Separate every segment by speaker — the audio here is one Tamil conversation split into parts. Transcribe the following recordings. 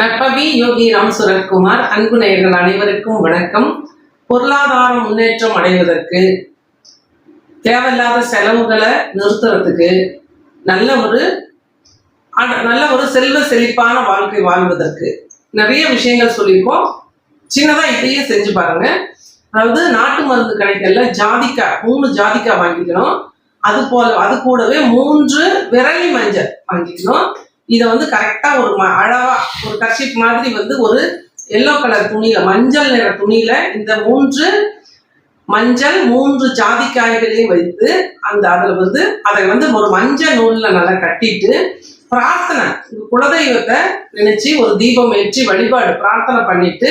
Speaker 1: நட்பவி யோகி ராம் சுரத்குமார் அன்பு நேயர்கள் அனைவருக்கும் வணக்கம். பொருளாதார முன்னேற்றம் அடைவதற்கு தேவையில்லாத செலவுகளை நிறுத்துறதுக்கு நல்ல ஒரு நல்ல ஒரு செல்வ செழிப்பான வாழ்க்கை வாழ்வதற்கு நிறைய விஷயங்கள் சொல்லியிருக்கோம். சின்னதாக இதையே செஞ்சு பாருங்க. அதாவது நாட்டு மருந்து கடைகள்ல ஜாதிக்காய் மூணு ஜாதிக்காய் வாங்கிக்கணும். அது போல அது கூடவே மூன்று விரலி மஞ்சள் வாங்கிக்கணும். இதை வந்து கரெக்டா ஒரு ம- அழகா ஒரு கர்ஷிப் மாதிரி வந்து ஒரு எல்லோ கலர் துணியில மஞ்சள் நிற துணியில இந்த மூன்று மஞ்சள் மூன்று ஜாதிக்காய்களையும் வைத்து அந்த அதுல வந்து அதை வந்து ஒரு மஞ்சள் நூல்ல நல்லா கட்டிட்டு பிரார்த்தனை குலதெய்வத்தை நினைச்சு ஒரு தீபம் ஏற்றி வழிபாடு பிரார்த்தனை பண்ணிட்டு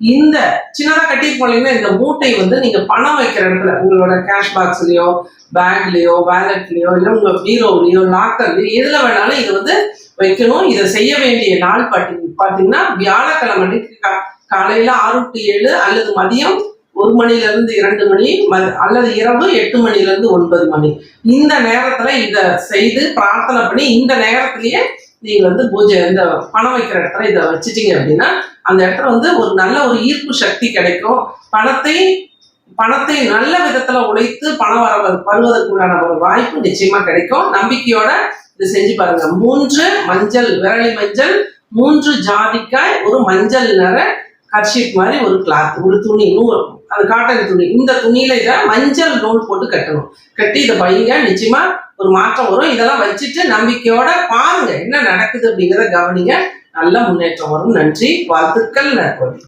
Speaker 1: இந்த சின்னதா கட்டி போனீங்கன்னா இந்த மூட்டை வந்து நீங்க பணம் வைக்கிற இடத்துல உங்களோட கேஷ் பாக்ஸ்லயோ பேக்லயோ வேலட்லயோ இல்லை உங்க பீரோலயோ லாக்கர்லயோ எதுல வேணாலும் இது வந்து வைக்கணும். இதை செய்ய வேண்டிய நாள் பாட்டி பாத்தீங்கன்னா வியாழக்கிழமை காலையில ஆறு டு ஏழு அல்லது மதியம் ஒரு மணில இருந்து இரண்டு மணி ம- அல்லது இரவு எட்டு மணில இருந்து ஒன்பது மணி. இந்த நேரத்துல இத செய்து பிரார்த்தனை பண்ணி இந்த நேரத்திலேயே நீங்கள் வந்து பூஜை இந்த பணம் வைக்கிற இடத்துல இதை வச்சுட்டீங்க அப்படின்னா அந்த இடத்துல வந்து ஒரு நல்ல ஒரு ஈர்ப்பு சக்தி கிடைக்கும். பணத்தை பணத்தை நல்ல விதத்துல உழைத்து பணம் வர வருவதற்குண்டான ஒரு வாய்ப்பு நிச்சயமா கிடைக்கும். நம்பிக்கையோட இது செஞ்சு பாருங்க. மூன்று மஞ்சள் விரலி மஞ்சள் மூன்று ஜாதிக்காய் ஒரு மஞ்சள் நிற ஹர்ஷீட் மாதிரி ஒரு கிளாத் ஒரு துணி நூறு. அந்த காட்டன் துணி. இந்த துணியில இதை மஞ்சள் நூல் போட்டு கட்டணும். கட்டி இதை பையங்க நிச்சயமா ஒரு மாற்றம் வரும். இதெல்லாம் வச்சுட்டு நம்பிக்கையோட பாருங்க என்ன நடக்குது அப்படிங்கிறத கவனிங்க. நல்ல முன்னேற்றம் வரும். நன்றி. வாழ்த்துக்கள் நற்பவி